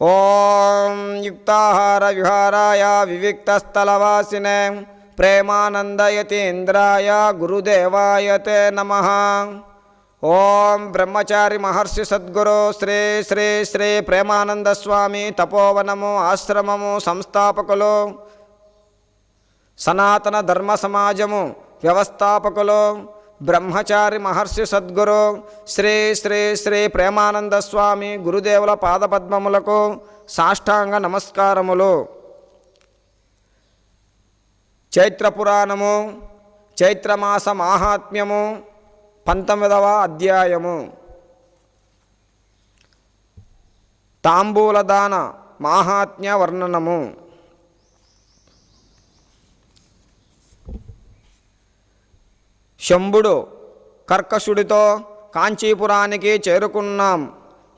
ఓం యుక్తాహార విహారాయ వివిక్తస్థలవాసినే ప్రేమానందయతీంద్రాయ గురుదేవాయ తే నమ ఓం బ్రహ్మచారి మహర్షి సద్గురు శ్రీ శ్రీ శ్రీ ప్రేమానంద స్వామి తపోవనము ఆశ్రమము సంస్థాపకులు సనాతన ధర్మ సమాజము వ్యవస్థాపకులు బ్రహ్మచారి మహర్షి సద్గురు శ్రీ శ్రీ శ్రీ ప్రేమానంద స్వామి గురుదేవుల పాదపద్మములకు సాష్టాంగ నమస్కారములు. చైత్రపురాణము చైత్రమాస మాహాత్మ్యము పంతొమ్మిదవ అధ్యాయము. తాంబూలదాన మాహాత్మ్య వర్ణనము శంభుడు కర్కశుడితో కాంచీపురానికి చేరుకున్నాం.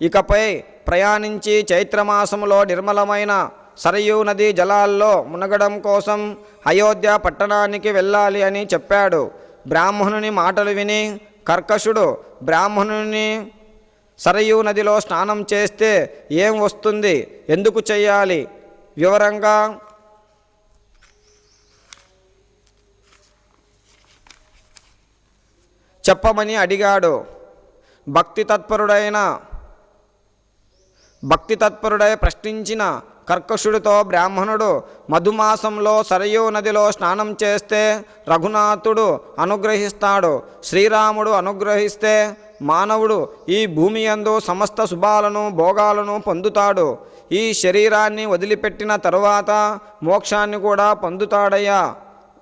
ఇకపై ప్రయాణించి చైత్రమాసములో నిర్మలమైన సరయూ నదీ జలాల్లో మునగడం కోసం అయోధ్య పట్టణానికి వెళ్ళాలి అని చెప్పాడు. బ్రాహ్మణుని మాటలు విని కర్కశుడు బ్రాహ్మణుని సరయూ నదిలో స్నానం చేస్తే ఏం వస్తుంది? ఎందుకు చేయాలి? వివరంగా చెప్పమని అడిగాడు. భక్తి తత్పరుడైన భక్తి తత్పరుడై ప్రశ్నించిన కర్కశుడితో బ్రాహ్మణుడు మధుమాసంలో సరయూ నదిలో స్నానం చేస్తే రఘునాథుడు అనుగ్రహిస్తాడు. శ్రీరాముడు అనుగ్రహిస్తే మానవుడు ఈ భూమి యందు సమస్త శుభాలను భోగాలను పొందుతాడు. ఈ శరీరాన్ని వదిలిపెట్టిన తరువాత మోక్షాన్ని కూడా పొందుతాడయ్యా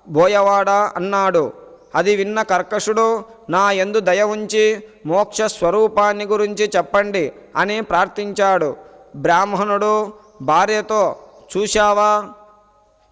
బోయవాడ అన్నాడు. అది విన్న కర్కశుడు నా ఎందు దయ ఉంచి మోక్ష స్వరూపాన్ని గురించి చెప్పండి అని ప్రార్థించాడు. బ్రాహ్మణుడు భార్యతో చూశావా?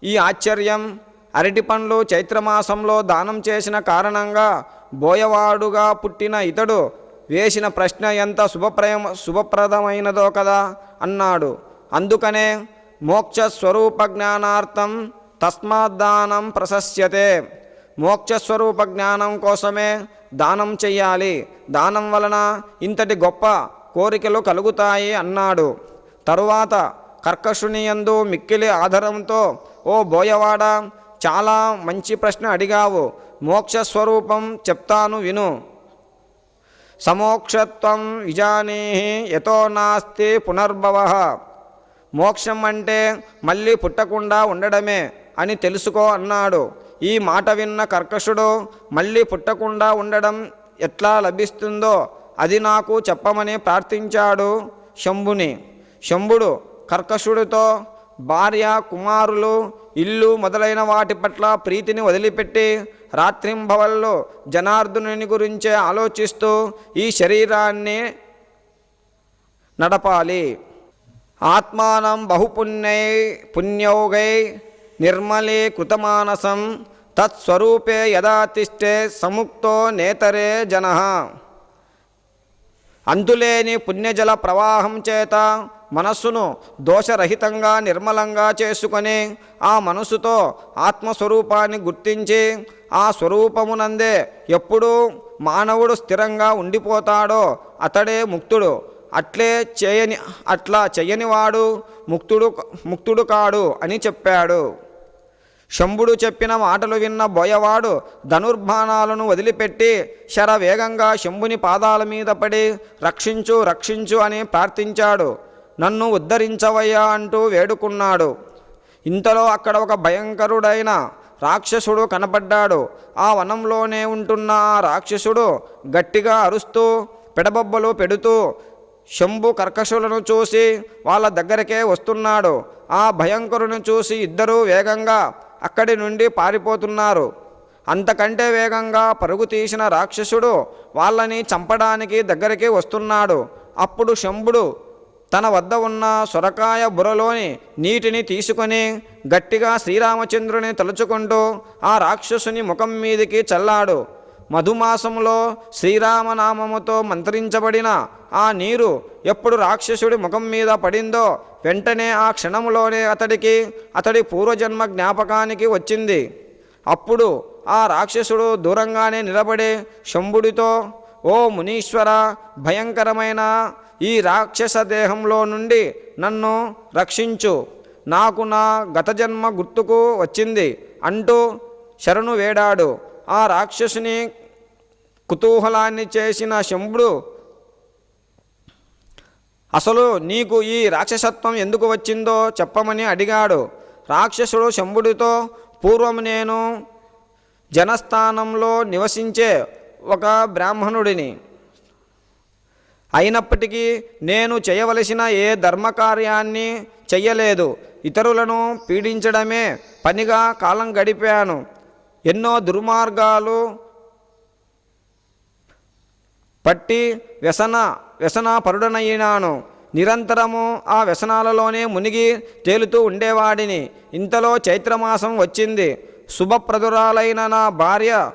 ఈ ఆశ్చర్యం. అరటి పండ్లు చైత్రమాసంలో దానం చేసిన కారణంగా బోయవాడుగా పుట్టిన ఇతడు వేసిన ప్రశ్న ఎంత శుభప్రయం శుభప్రదమైనదో కదా అన్నాడు. అందుకనే మోక్ష స్వరూప జ్ఞానార్థం తస్మాద్దానం ప్రశస్యతే. మోక్షస్వరూప జ్ఞానం కోసమే దానం చెయ్యాలి. దానం వలన ఇంతటి గొప్ప కోరికలు కలుగుతాయి అన్నాడు. తరువాత కర్కశునియందు మిక్కిలి ఆధారంతో ఓ బోయవాడ చాలా మంచి ప్రశ్న అడిగావు. మోక్షస్వరూపం చెప్తాను విను. సమోక్షత్వం విజానీ ఎతో నాస్తి పునర్భవ. మోక్షం అంటే మళ్ళీ పుట్టకుండా ఉండడమే అని తెలుసుకో అన్నాడు. ఈ మాట విన్న కర్కశుడు మళ్ళీ పుట్టకుండా ఉండడం ఎట్లా లభిస్తుందో అది నాకు చెప్పమని ప్రార్థించాడు శంభుని. శంభుడు కర్కశుడితో భార్య కుమారులు ఇల్లు మొదలైన వాటి పట్ల ప్రీతిని వదిలిపెట్టి రాత్రింభవల్లో జనార్దుని గురించే ఆలోచిస్తూ ఈ శరీరాన్ని నడపాలి. ఆత్మానం బహుపుణ్యై పుణ్యోగై నిర్మలీకృతమానసం తత్స్వరూపే యదా తిష్టే సముక్తో నేతరే జన. అంతులేని పుణ్యజల ప్రవాహం చేత మనస్సును దోషరహితంగా నిర్మలంగా చేసుకొని ఆ మనసుతో ఆత్మస్వరూపాన్ని గుర్తించి ఆ స్వరూపమునందే ఎప్పుడూ మానవుడు స్థిరంగా ఉండిపోతాడో అతడే ముక్తుడు. అట్లే చేయని అట్లా చేయనివాడు ముక్తుడు ముక్తుడు కాడు అని చెప్పాడు. శంభుడు చెప్పిన మాటలు విన్న బోయవాడు ధనుర్బాణాలను వదిలిపెట్టి శరవేగంగా శంభుని పాదాల మీద పడి రక్షించు రక్షించు అని ప్రార్థించాడు. నన్ను ఉద్ధరించవయ్యా అంటూ వేడుకున్నాడు. ఇంతలో అక్కడ ఒక భయంకరుడైన రాక్షసుడు కనపడ్డాడు. ఆ వనంలోనే ఉంటున్న ఆ రాక్షసుడు గట్టిగా అరుస్తూ పెడబొబ్బలు పెడుతూ శంభు కర్కశులను చూసి వాళ్ళ దగ్గరకే వస్తున్నాడు. ఆ భయంకరుని చూసి ఇద్దరూ వేగంగా అక్కడి నుండి పారిపోతున్నారు. అంతకంటే వేగంగా పరుగు తీసిన రాక్షసుడు వాళ్ళని చంపడానికి దగ్గరికి వస్తున్నాడు. అప్పుడు శంభుడు తన వద్ద ఉన్న సొరకాయ బురలోని నీటిని తీసుకొని గట్టిగా శ్రీరామచంద్రుని తలుచుకుంటూ ఆ రాక్షసుని ముఖం మీదికి చల్లాడు. మధుమాసంలో శ్రీరామనామముతో మంత్రించబడిన ఆ నీరు ఎప్పుడు రాక్షసుడి ముఖం మీద పడిందో వెంటనే ఆ క్షణంలోనే అతడికి అతడి పూర్వజన్మ జ్ఞాపకానికి వచ్చింది. అప్పుడు ఆ రాక్షసుడు దూరంగానే నిలబడే శంభుడితో ఓ మునీశ్వర భయంకరమైన ఈ రాక్షస దేహంలో నుండి నన్ను రక్షించు. నాకు నా గత జన్మ గుర్తుకు వచ్చింది. అంటూ శరణు వేడాడు. ఆ రాక్షసుని కుతూహలాన్ని చేసిన శంభుడు అసలు నీకు ఈ రాక్షసత్వం ఎందుకు వచ్చిందో చెప్పమని అడిగాడు. రాక్షసుడు శంభుడితో పూర్వం నేను జనస్థానంలో నివసించే ఒక బ్రాహ్మణుడిని. అయినప్పటికీ నేను చేయవలసిన ఏ ధర్మకార్యాన్ని చెయ్యలేదు. ఇతరులను పీడించడమే పనిగా కాలం గడిపాను. ఎన్నో దుర్మార్గాలు పట్టి వ్యసన వ్యసన నిరంతరము ఆ వ్యసనాలలోనే మునిగి తేలుతూ ఉండేవాడిని. ఇంతలో చైత్రమాసం వచ్చింది. శుభప్రదురాలైన నా భార్య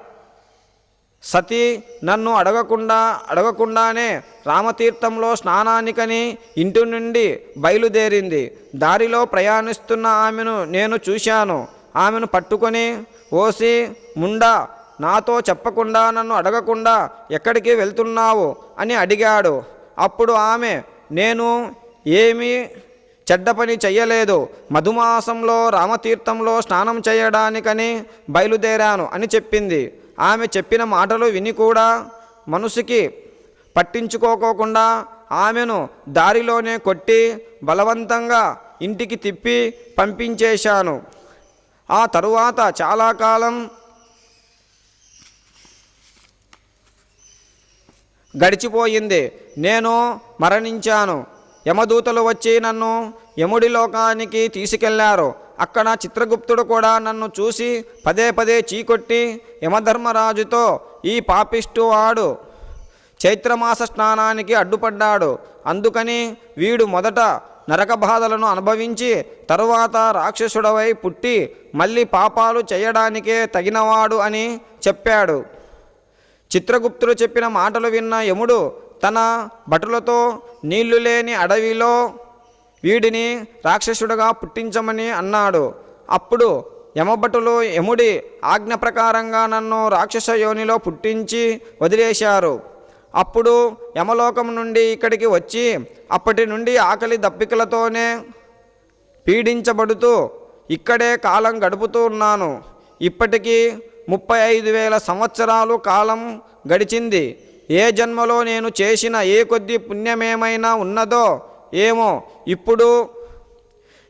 సతీ నన్ను అడగకుండా అడగకుండానే రామతీర్థంలో స్నానానికని ఇంటి నుండి బయలుదేరింది. దారిలో ప్రయాణిస్తున్న ఆమెను నేను చూశాను. ఆమెను పట్టుకొని ఓసి ముండా నాతో చెప్పకుండా నన్ను అడగకుండా ఎక్కడికి వెళ్తున్నావు అని అడిగాడు. అప్పుడు ఆమె నేను ఏమీ చెడ్డ పని చెయ్యలేదు. మధుమాసంలో రామతీర్థంలో స్నానం చేయడానికని బయలుదేరాను అని చెప్పింది. ఆమె చెప్పిన మాటలు విని కూడా మనసుకి పట్టించుకోకోకుండా ఆమెను దారిలోనే కొట్టి బలవంతంగా ఇంటికి తిప్పి పంపించేశాను. ఆ తరువాత చాలా కాలం గడిచిపోయింది. నేను మరణించాను. యమదూతలు వచ్చి నన్ను యముడి లోకానికి తీసుకెళ్ళారు. అక్కడ చిత్రగుప్తుడు కూడా నన్ను చూసి పదే పదే చీకొట్టి యమధర్మరాజుతో ఈ పాపిష్టు వాడు చైత్రమాస స్నానానికి అడ్డుపడ్డాడు. అందుకని వీడు మొదట నరక బాధలను అనుభవించి తరువాత రాక్షసుడవై పుట్టి మళ్ళీ పాపాలు చేయడానికే తగినవాడు అని చెప్పాడు. చిత్రగుప్తుడు చెప్పిన మాటలు విన్న యముడు తన భటులతో నీళ్ళు లేని అడవిలో వీడిని రాక్షసుడుగా పుట్టించమని అన్నాడు. అప్పుడు యమభటులు యముడి ఆజ్ఞ ప్రకారంగా నన్ను రాక్షస యోనిలో పుట్టించి వదిలేశారు. అప్పుడు యమలోకం నుండి ఇక్కడికి వచ్చి అప్పటి నుండి ఆకలి దప్పికలతోనే పీడించబడుతూ ఇక్కడే కాలం గడుపుతూ ఉన్నాను. ఇప్పటికీ ముప్పై ఐదు వేల సంవత్సరాలు కాలం గడిచింది. ఏ జన్మలో నేను చేసిన ఏ కొద్ది పుణ్యమేమైనా ఉన్నదో ఏమో ఇప్పుడు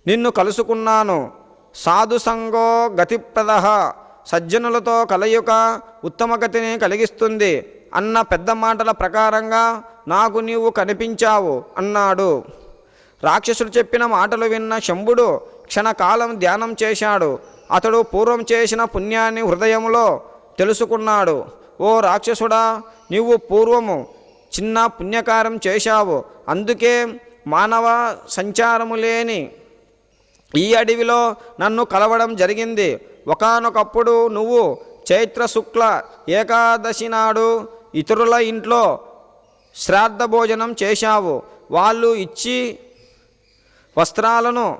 నిన్ను కలుసుకున్నాను. సాధు సంగో గతిప్రద సజ్జనులతో కలయుక ఉత్తమ గతిని కలిగిస్తుంది. అన్న పెద్ద మాటల ప్రకారంగా నాకు నీవు కనిపించావు అన్నాడు. రాక్షసుడు చెప్పిన మాటలు విన్న శంభుడు క్షణకాలం ధ్యానం చేశాడు. అతడు పూర్వం చేసిన పుణ్యాన్ని హృదయంలో తెలుసుకున్నాడు. ఓ రాక్షసుడా నీవు పూర్వము చిన్న పుణ్యకారం చేశావు. అందుకే మానవ సంచారము లేని ఈ అడవిలో నన్ను కలవడం జరిగింది. ఒకానొకప్పుడు నువ్వు చైత్ర శుక్ల ఏకాదశి నాడు ఇతరుల ఇంట్లో శ్రాద్ధ భోజనం చేశావు. వాళ్ళు ఇచ్చి వస్త్రాలను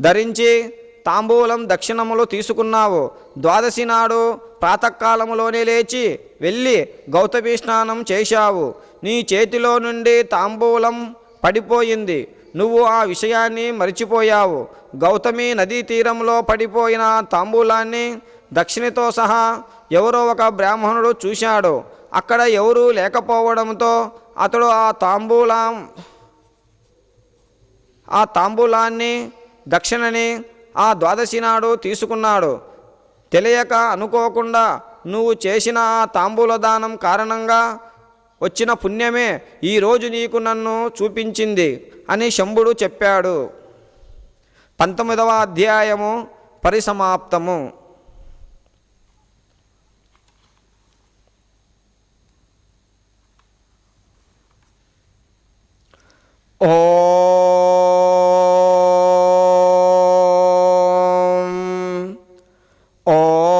ధరించి తాంబూలం దక్షిణములు తీసుకున్నావు. ద్వాదశి నాడు ప్రాతకాలములోనే లేచి వెళ్ళి గౌతమి స్నానం చేశావు. నీ చేతిలో నుండి తాంబూలం పడిపోయింది. నువ్వు ఆ విషయాన్ని మరిచిపోయావు. గౌతమి నదీ తీరంలో పడిపోయిన తాంబూలాన్ని దక్షిణతో సహా ఎవరో ఒక బ్రాహ్మణుడు చూశాడు. అక్కడ ఎవరూ లేకపోవడంతో అతడు ఆ తాంబూలం ఆ తాంబూలాన్ని దక్షిణని ఆ ద్వాదశి నాడు తీసుకున్నాడు. తెలియక అనుకోకుండా నువ్వు చేసిన ఆ తాంబూల దానం కారణంగా వచ్చిన పుణ్యమే ఈరోజు నీకు నన్ను చూపించింది అని శంభుడు చెప్పాడు. పంతొమ్మిదవ అధ్యాయము పరిసమాప్తము. ఓం ఓం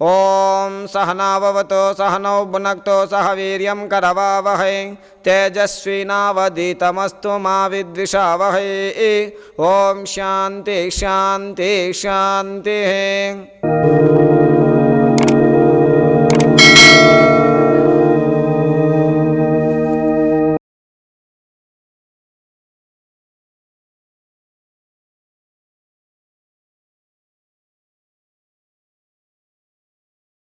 ఓం సహనావతో సహనౌ భునక్తో సహ వీర్యం కరవావహై తేజస్వినావదీతమస్తు మా విద్విషావహే. ఓం శాంతి శాంతి శాంతి.